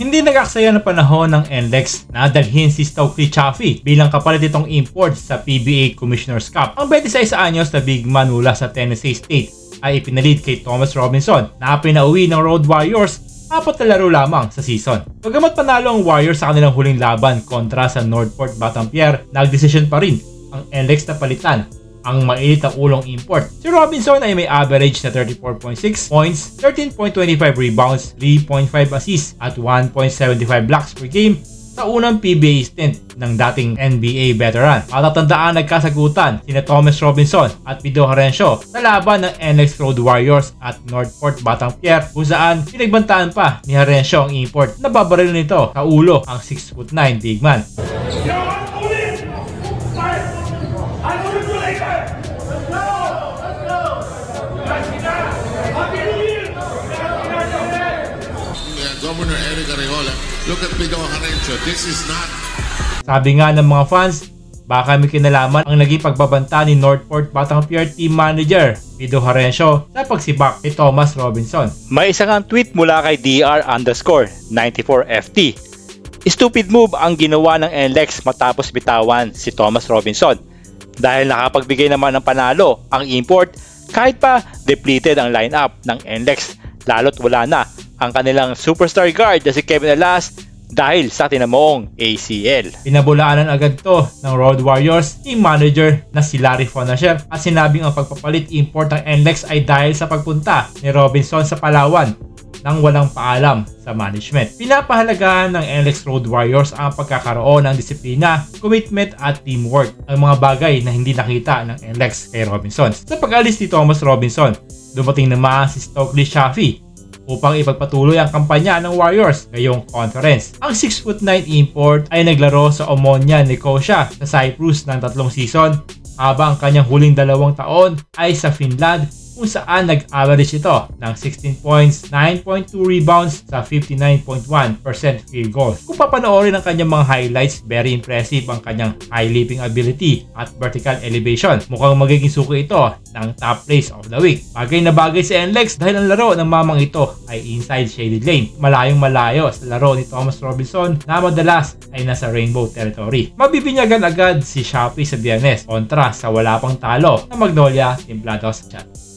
Hindi nag-aksaya ng panahon ng NLEX na dalhin si Stokely Chaffee bilang kapalit itong import sa PBA Commissioner's Cup. Ang 26 anyos na big man mula sa Tennessee State ay ipinalit kay Thomas Robinson na pinauwi ng Road Warriors apat na laro lamang sa season. Bagamat panalo ang Warriors sa kanilang huling laban kontra sa Northport Batampere, nagdesisyon pa rin ang NLEX na palitan ang mainit na ulong import. Si Robinson ay may average na 34.6 points, 13.25 rebounds, 3.5 assists at 1.75 blocks per game sa unang PBA stint ng dating NBA veteran. Matatandaan nagkasagutan sina Thomas Robinson at Pido Horencio sa laban ng NX Road Warriors at Northport Batampere kung saan pinagbantaan pa ni Horencio ang import na babaril nito sa ulo ang 6'9 big man. Yeah, Governor Eric Areola, look at Pido Harencio. This is not Sabi nga ng mga fans, baka may kinalaman ang naging pagbabanta ni Northport Batampere team manager Pido Horencio sa pagsibak ni Thomas Robinson. May isang ang tweet mula kay DR underscore 94FT. Stupid move ang ginawa ng NLEX matapos bitawan si Thomas Robinson. Dahil nakapagbigay naman ng panalo ang import kahit pa depleted ang lineup ng NLEX lalo't wala na ang kanilang superstar guard na si Kevin Alas dahil sa tinamoong ACL. Pinabulaanan agad to ng Road Warriors team manager na si Larry Fonasher at sinabing ang pagpapalit import ng NLEX ay dahil sa pagpunta ni Robinson sa Palawan nang walang paalam sa management. Pinapahalagahan ng NLEX Road Warriors ang pagkakaroon ng disiplina, commitment at teamwork, ang mga bagay na hindi nakita ng NLEX kay Robinson. Sa pag-alis ni Thomas Robinson, dumating naman si Stokely Shafi upang ipagpatuloy ang kampanya ng Warriors ngayong conference. Ang 6'9 import ay naglaro sa Omonia Nicosia sa Cyprus ng tatlong season habang ang kanyang huling dalawang taon ay sa Finland kung saan nag-average ito ng 16 points, 9.2 rebounds sa 59.1% field goal. Kung papanoorin ang kanyang mga highlights, very impressive ang kanyang high leaping ability at vertical elevation. Mukhang magiging suko ito ng top place of the week. Bagay na bagay si NLEX dahil ang laro ng mamang ito ay inside shaded lane. Malayong malayo sa laro ni Thomas Robinson na madalas ay nasa rainbow territory. Mabibinyagan agad si Shopee sa biyernes kontra sa wala pang talo na Magnolia Templados chat.